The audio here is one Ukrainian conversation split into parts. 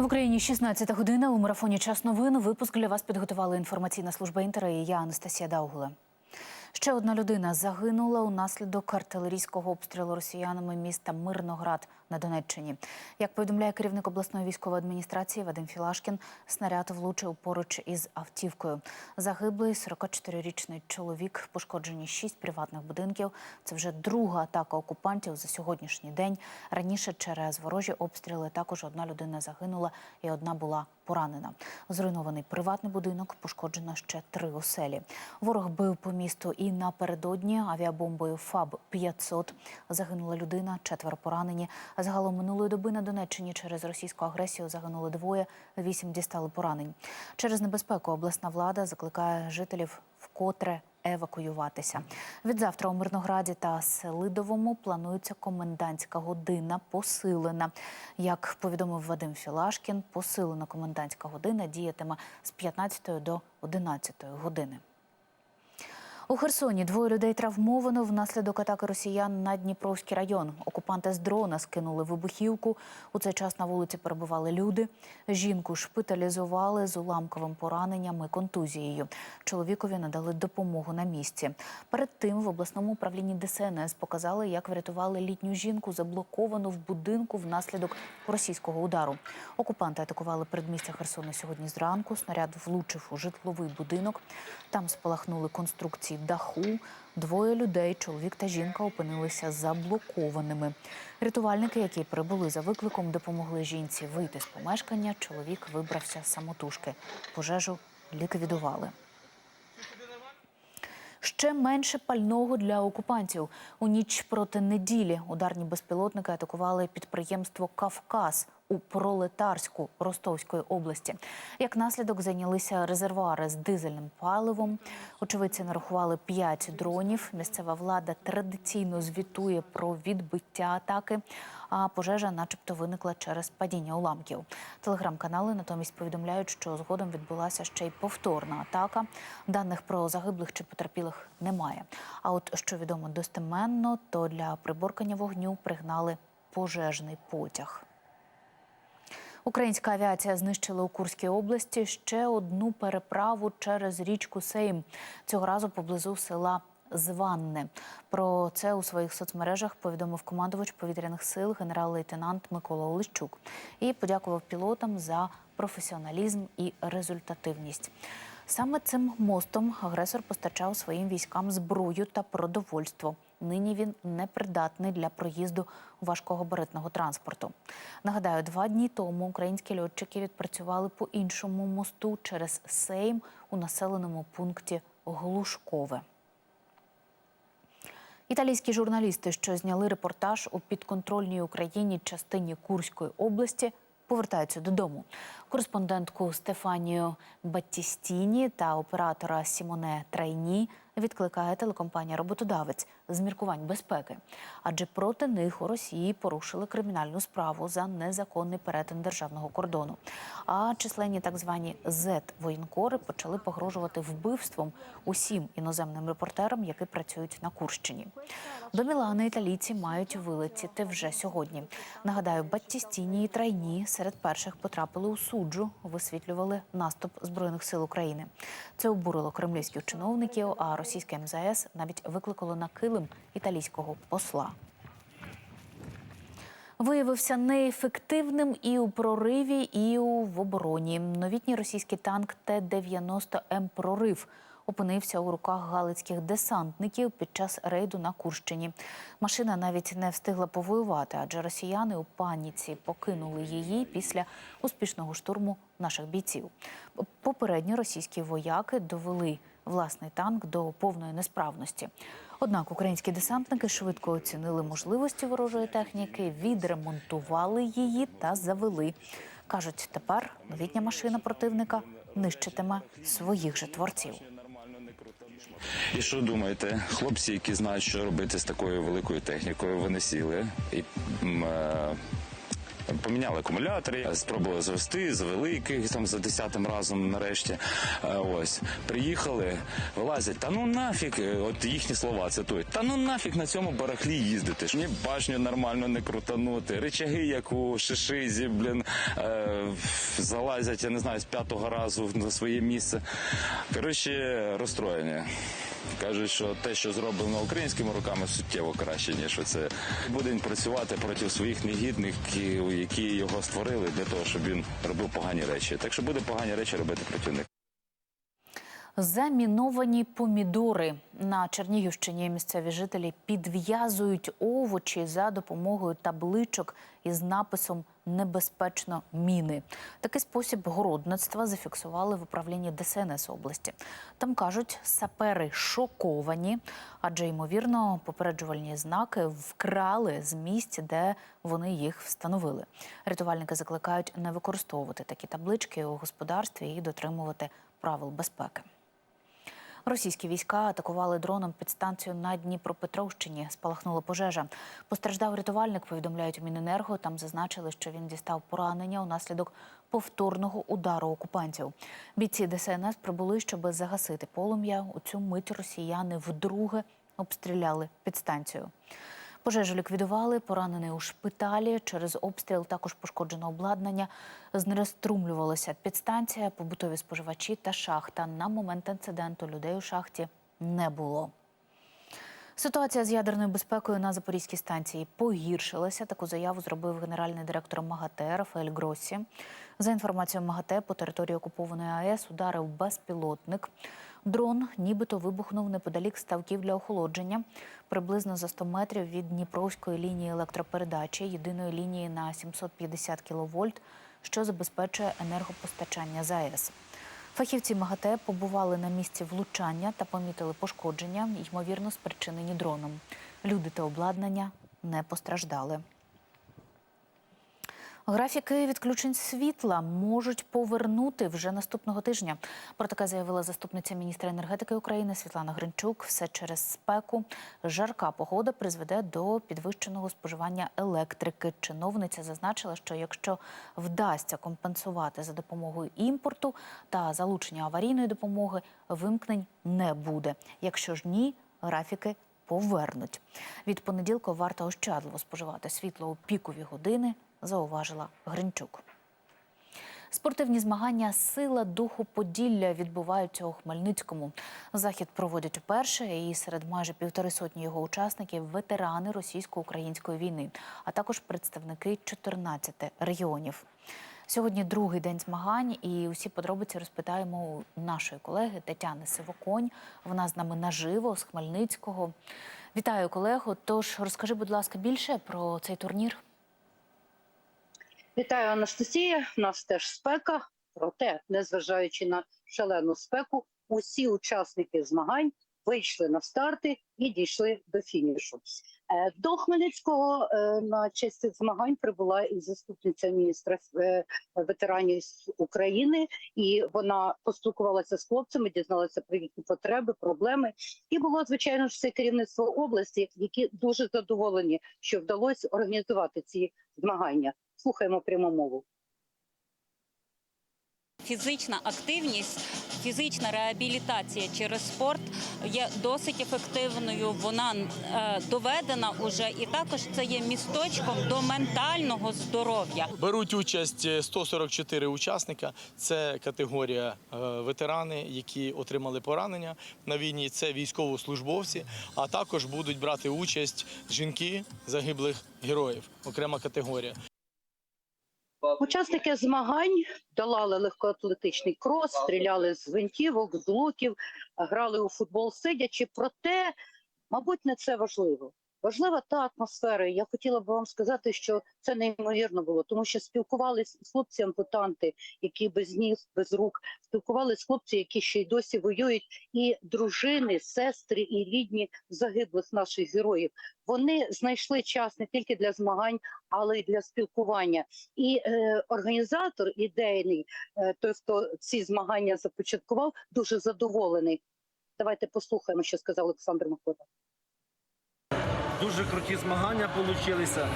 В Україні 16 година у марафоні Час новин. Випуск для вас підготувала інформаційна служба інтера. і Я Анастасія Даугуле. Ще одна людина загинула унаслідок артилерійського обстрілу росіянами міста Мирноград на Донеччині. Як повідомляє керівник обласної військової адміністрації Вадим Філашкін, снаряд влучив поруч із автівкою. Загиблий 44-річний чоловік, пошкоджені шість приватних будинків. Це вже друга атака окупантів за сьогоднішній день. Раніше через ворожі обстріли також одна людина загинула і одна була поранена. Зруйнований приватний будинок, пошкоджено ще три оселі. Ворог бив по місту і напередодні авіабомбою ФАБ 500 загинула людина, четверо поранені. Загалом минулої доби на Донеччині через російську агресію загинули двоє, вісім дістали поранень. Через небезпеку обласна влада закликає жителів вкотре евакуюватися. Від завтра у Мирнограді та Селидовому планується комендантська година посилена. Як повідомив Вадим Філашкін, посилена комендантська година діятиме з 15 до 11 години. У Херсоні двоє людей травмовано внаслідок атаки росіян на Дніпровський район. Окупанти з дрона скинули вибухівку. У цей час на вулиці перебували люди. Жінку шпиталізували з уламковим пораненням і контузією. Чоловікові надали допомогу на місці. Перед тим в обласному управлінні ДСНС показали, як врятували літню жінку, заблоковану в будинку внаслідок російського удару. Окупанти атакували передмістя Херсона сьогодні зранку. Снаряд влучив у житловий будинок. Там спалахнули конструкції даху. Двоє людей, чоловік та жінка, опинилися заблокованими. Рятувальники, які прибули за викликом, допомогли жінці вийти з помешкання. Чоловік вибрався самотужки. Пожежу ліквідували. Ще менше пального для окупантів. У ніч проти неділі ударні безпілотники атакували підприємство Кавказ у Пролетарську Ростовської області. Як наслідок зайнялися резервуари з дизельним паливом. Очевидці нарахували п'ять дронів. Місцева влада традиційно звітує про відбиття атаки. А пожежа, начебто, виникла через падіння уламків. Телеграм-канали натомість повідомляють, що згодом відбулася ще й повторна атака. Даних про загиблих чи потерпілих немає. А от що відомо достеменно, то для приборкання вогню пригнали пожежний потяг. Українська авіація знищила у Курській області ще одну переправу через річку Сейм. Цього разу поблизу села Званне. Про це у своїх соцмережах повідомив командувач повітряних сил генерал-лейтенант Микола Олещук і подякував пілотам за професіоналізм і результативність. Саме цим мостом агресор постачав своїм військам зброю та продовольство. Нині він непридатний для проїзду важкогабаритного транспорту. Нагадаю, два дні тому українські льотчики відпрацювали по іншому мосту через Сейм у населеному пункті Глушкове. Італійські журналісти, що зняли репортаж у підконтрольній Україні частині Курської області, повертаються додому. Кореспондентку Стефанію Баттістіні та оператора Сімоне Трайні відкликає телекомпанія Роботодавець з міркувань безпеки, адже проти них у Росії порушили кримінальну справу за незаконний перетин державного кордону. А численні так звані зет-воєнкори почали погрожувати вбивством усім іноземним репортерам, які працюють на Курщині. До Мілани італійці мають вилетіти вже сьогодні. Нагадаю, Баттістіні і Трайні серед перших потрапили у суджу, висвітлювали наступ збройних сил України. Це обурило кремлівських чиновників. А російське МЗС навіть викликало на килим італійського посла. Виявився неефективним і у прориві, і у в обороні. Новітній російський танк Т-90М прорив опинився у руках галицьких десантників під час рейду на Курщині. Машина навіть не встигла повоювати, адже росіяни у паніці покинули її після успішного штурму наших бійців. Попередньо російські вояки довели власний танк до повної несправності. Однак українські десантники швидко оцінили можливості ворожої техніки, відремонтували її та завели. кажуть, тепер новітня машина противника нищитиме своїх же творців. І що думаєте, хлопці, які знають, що робити з такою великою технікою, вони сіли і е, Поміняли акумулятори, спробували завести, завели яких там за десятим разом нарешті. Е, Ось приїхали, вилазять. Та ну нафіг, е, от їхні слова цитують. Та ну нафіг на цьому барахлі їздити. Ні башню нормально не крутанути. Речаги, як у шишизі, блін, е, залазять, я не знаю, з п'ятого разу на своє місце. Коротше, розстроєні. Кажуть, що те, що зроблено українськими руками, суттєво краще, ніж оце. Буде він працювати проти своїх негідників, які його створили для того, щоб він робив погані речі. Так що буде погані речі робити проти них. Заміновані помідори на Чернігівщині місцеві жителі підв'язують овочі за допомогою табличок із написом Небезпечно міни. Такий спосіб городництва зафіксували в управлінні ДСНС області. Там кажуть, сапери шоковані, адже ймовірно попереджувальні знаки вкрали з місць, де вони їх встановили. Рятувальники закликають не використовувати такі таблички у господарстві і дотримувати правил безпеки. Російські війська атакували дроном підстанцію на Дніпропетровщині. Спалахнула пожежа. Постраждав рятувальник, повідомляють у Міненерго. Там зазначили, що він дістав поранення унаслідок повторного удару окупантів. Бійці ДСНС прибули, щоб загасити полум'я. У цю мить росіяни вдруге обстріляли підстанцію. Пожежу ліквідували, поранений у шпиталі. Через обстріл також пошкоджено обладнання. Знереструмлювалася підстанція, побутові споживачі та шахта. На момент інциденту людей у шахті не було. Ситуація з ядерною безпекою на Запорізькій станції погіршилася. Таку заяву зробив генеральний директор МАГАТЕ Рафаель Гросі. За інформацією МАГАТЕ, по території окупованої АЕС ударив безпілотник. Дрон нібито вибухнув неподалік ставків для охолодження, приблизно за 100 метрів від Дніпровської лінії електропередачі, єдиної лінії на 750 кВт, що забезпечує енергопостачання ЗАЕС. Фахівці МАГАТЕ побували на місці влучання та помітили пошкодження, ймовірно, спричинені дроном. Люди та обладнання не постраждали. Графіки відключень світла можуть повернути вже наступного тижня. Про таке заявила заступниця міністра енергетики України Світлана Гринчук. Все через спеку. Жарка погода призведе до підвищеного споживання електрики. Чиновниця зазначила, що якщо вдасться компенсувати за допомогою імпорту та залучення аварійної допомоги, вимкнень не буде. Якщо ж ні, графіки повернуть. Від понеділка варто ощадливо споживати світло у пікові години, зауважила Гринчук. Спортивні змагання Сила духу Поділля відбуваються у Хмельницькому. Захід проводять уперше, і серед майже півтори сотні його учасників ветерани російсько-української війни, а також представники 14 регіонів. Сьогодні другий день змагань, і усі подробиці розпитаємо у нашої колеги Тетяни Сивоконь. Вона з нами наживо з Хмельницького. Вітаю колегу. Тож розкажи, будь ласка, більше про цей турнір. Вітаю, Анастасія. У нас теж спека. Проте, незважаючи на шалену спеку, усі учасники змагань вийшли на старти і дійшли до фінішу. Е, До Хмельницького е, на честь цих змагань прибула і заступниця міністра е, ветеранів України, і вона поспілкувалася з хлопцями, дізналася про їхні потреби, проблеми. І було звичайно ж все керівництво області, які дуже задоволені, що вдалося організувати ці змагання. Слухаємо пряму мову. Фізична активність, фізична реабілітація через спорт є досить ефективною. Вона е, доведена уже, і також це є місточком до ментального здоров'я. Беруть участь е, 144 учасника. Це категорія е, ветерани, які отримали поранення на війні. Це військовослужбовці, а також будуть брати участь жінки загиблих героїв. Окрема категорія. Учасники змагань долали легкоатлетичний крос, стріляли з гвинтівок, з луків, грали у футбол сидячи. Проте, мабуть, не це важливо. Важлива та атмосфера. Я хотіла б вам сказати, що це неймовірно було, тому що спілкувалися хлопці ампутанти, які без ніг, без рук, спілкувалися хлопці, які ще й досі воюють, і дружини, сестри і рідні загиблих наших героїв. Вони знайшли час не тільки для змагань, але й для спілкування. І е, організатор ідейний, е, той, хто ці змагання започаткував, дуже задоволений. Давайте послухаємо, що сказав Олександр Микола. Дуже круті змагання получилися.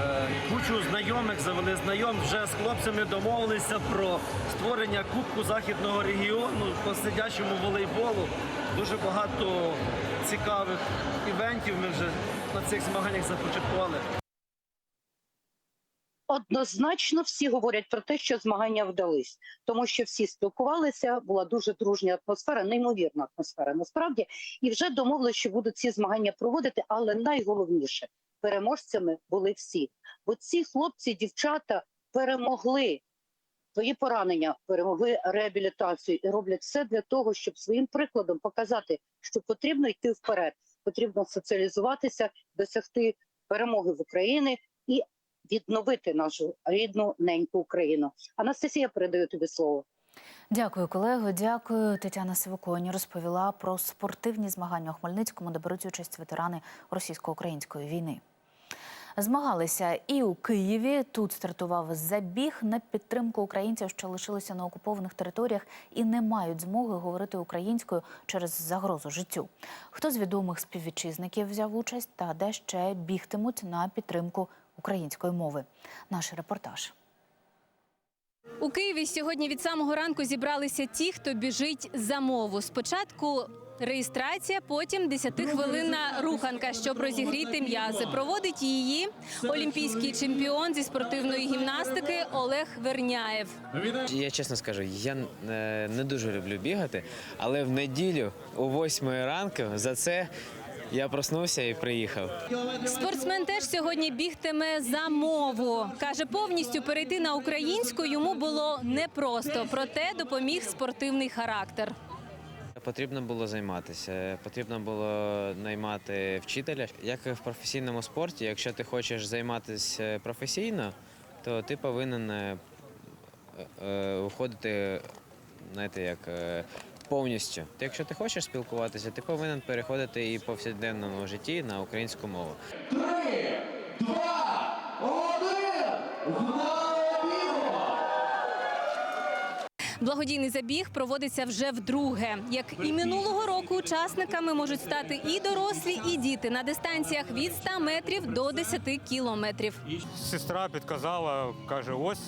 Е, Кучу знайомих завели знайом. Вже з хлопцями домовилися про створення Кубку Західного регіону по сидячому волейболу. Дуже багато цікавих івентів ми вже на цих змаганнях започаткували. Однозначно всі говорять про те, що змагання вдались, тому що всі спілкувалися, була дуже дружня атмосфера, неймовірна атмосфера насправді, і вже домовилися, що будуть ці змагання проводити. Але найголовніше переможцями були всі. Бо ці хлопці, дівчата перемогли свої поранення, перемогли реабілітацію і роблять все для того, щоб своїм прикладом показати, що потрібно йти вперед, потрібно соціалізуватися, досягти перемоги в Україні і відновити нашу рідну неньку Україну. Анастасія передаю тобі слово. Дякую, колего. Дякую. Тетяна Сивоконі розповіла про спортивні змагання у Хмельницькому, де беруть участь ветерани російсько-української війни. Змагалися і у Києві. Тут стартував забіг на підтримку українців, що лишилися на окупованих територіях і не мають змоги говорити українською через загрозу життю. Хто з відомих співвітчизників взяв участь та де ще бігтимуть на підтримку української мови? Наш репортаж. У Києві сьогодні від самого ранку зібралися ті, хто біжить за мову. Спочатку реєстрація, потім 10-хвилинна руханка, щоб розігріти м'язи. Проводить її олімпійський чемпіон зі спортивної гімнастики Олег Верняєв. Я чесно скажу, я е, не дуже люблю бігати, але в неділю о 8 ранку за це я проснувся і приїхав. Спортсмен теж сьогодні бігтиме за мову. Каже, повністю перейти на українську йому було непросто, проте допоміг спортивний характер. Потрібно було займатися, потрібно було наймати вчителя. Як і в професійному спорті, якщо ти хочеш займатися професійно, то ти повинен е, е, виходити, знаєте, як е, повністю. Ти, якщо ти хочеш спілкуватися, ти повинен переходити і в повсякденному житті на українську мову. Три Благодійний забіг проводиться вже вдруге. Як і минулого року, учасниками можуть стати і дорослі, і діти на дистанціях від 100 метрів до 10 кілометрів. Сестра підказала, каже, ось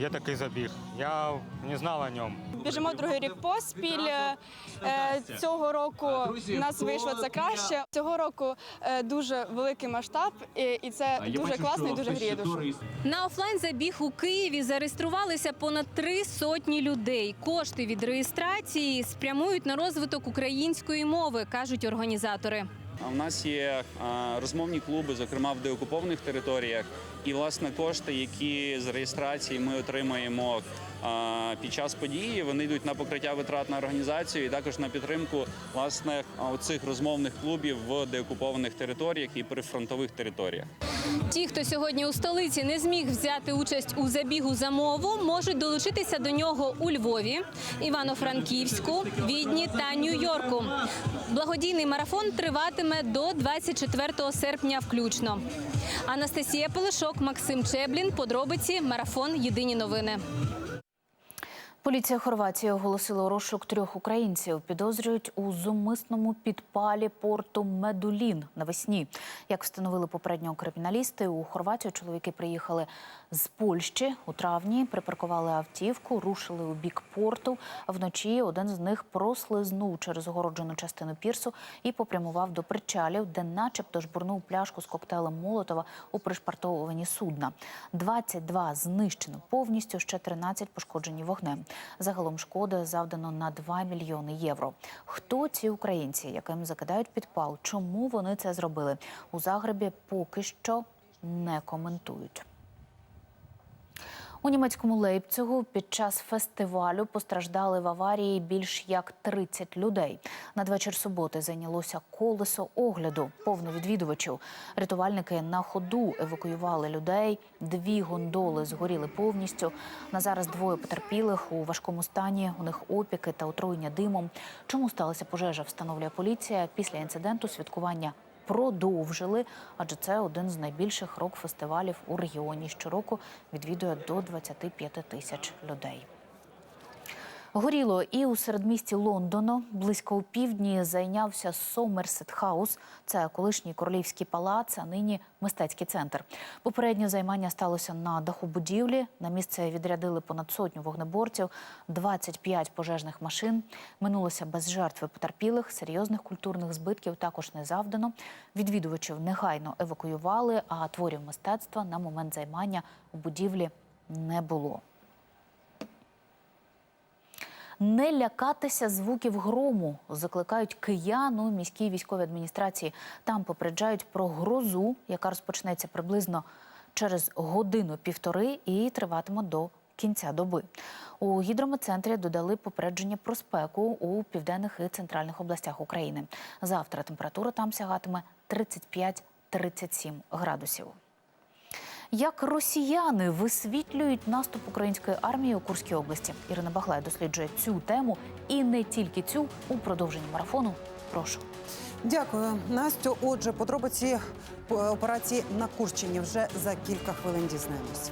є такий забіг. Я не знав о ньому. Біжимо другий рік поспіль. Е, Цього року у нас вийшло це краще. Цього року е, дуже великий масштаб, і- і це дуже класно і дуже гріє душу. На офлайн забіг у Києві зареєструвалися понад три сотні людей. Кошти від реєстрації спрямують на розвиток української мови, кажуть організатори. А в нас є розмовні клуби, зокрема в деокупованих територіях. І власне кошти, які з реєстрації ми отримаємо під час події, вони йдуть на покриття витрат на організацію і також на підтримку власне оцих розмовних клубів в деокупованих територіях і прифронтових територіях. Ті, хто сьогодні у столиці не зміг взяти участь у забігу за мову, можуть долучитися до нього у Львові, Івано-Франківську, Відні та Нью-Йорку. Благодійний марафон триватиме до 24 серпня включно. Анастасія Пелешок, Максим Чеблін. Подробиці марафон. Єдині новини. Поліція Хорватії оголосила розшук трьох українців. Підозрюють у зумисному підпалі порту Медулін навесні. Як встановили попередньо криміналісти, у Хорватію чоловіки приїхали з Польщі у травні, припаркували автівку, рушили у бік порту. Вночі один з них прослизнув через огороджену частину пірсу і попрямував до причалів, де, начебто, жбурнув пляшку з коктейлем Молотова у пришпартовані судна. 22 знищено повністю, ще 13 пошкоджені вогнем. Загалом шкоди завдано на 2 мільйони євро. Хто ці українці, яким закидають підпал? Чому вони це зробили? У Загребі поки що не коментують. У німецькому Лейпцигу під час фестивалю постраждали в аварії більш як 30 людей. Надвечір суботи зайнялося колесо огляду, повне відвідувачів. Рятувальники на ходу евакуювали людей. Дві гондоли згоріли повністю. На зараз двоє потерпілих у важкому стані. У них опіки та отруєння димом. Чому сталася пожежа? Встановлює поліція. Після інциденту святкування продовжили, адже це один з найбільших рок-фестивалів у регіоні. Щороку відвідує до 25 тисяч людей. Горіло і у середмісті Лондона. Близько у півдні зайнявся Сомерсет Хаус. Це колишній королівський палац, а нині мистецький центр. Попереднє займання сталося на даху будівлі. На місце відрядили понад сотню вогнеборців, 25 пожежних машин. Минулося без жертв і потерпілих. Серйозних культурних збитків також не завдано. Відвідувачів негайно евакуювали, а творів мистецтва на момент займання у будівлі не було. Не лякатися звуків грому закликають киян у міській військовій адміністрації. Там попереджають про грозу, яка розпочнеться приблизно через годину-півтори і триватиме до кінця доби. У гідрометцентрі додали попередження про спеку у південних і центральних областях України. Завтра температура там сягатиме 35-37 градусів. Як росіяни висвітлюють наступ української армії у Курській області? Ірина Баглай досліджує цю тему і не тільки цю у продовженні марафону. Прошу. Дякую, Настю. Отже, подробиці е, операції на Курщині вже за кілька хвилин дізнаємось.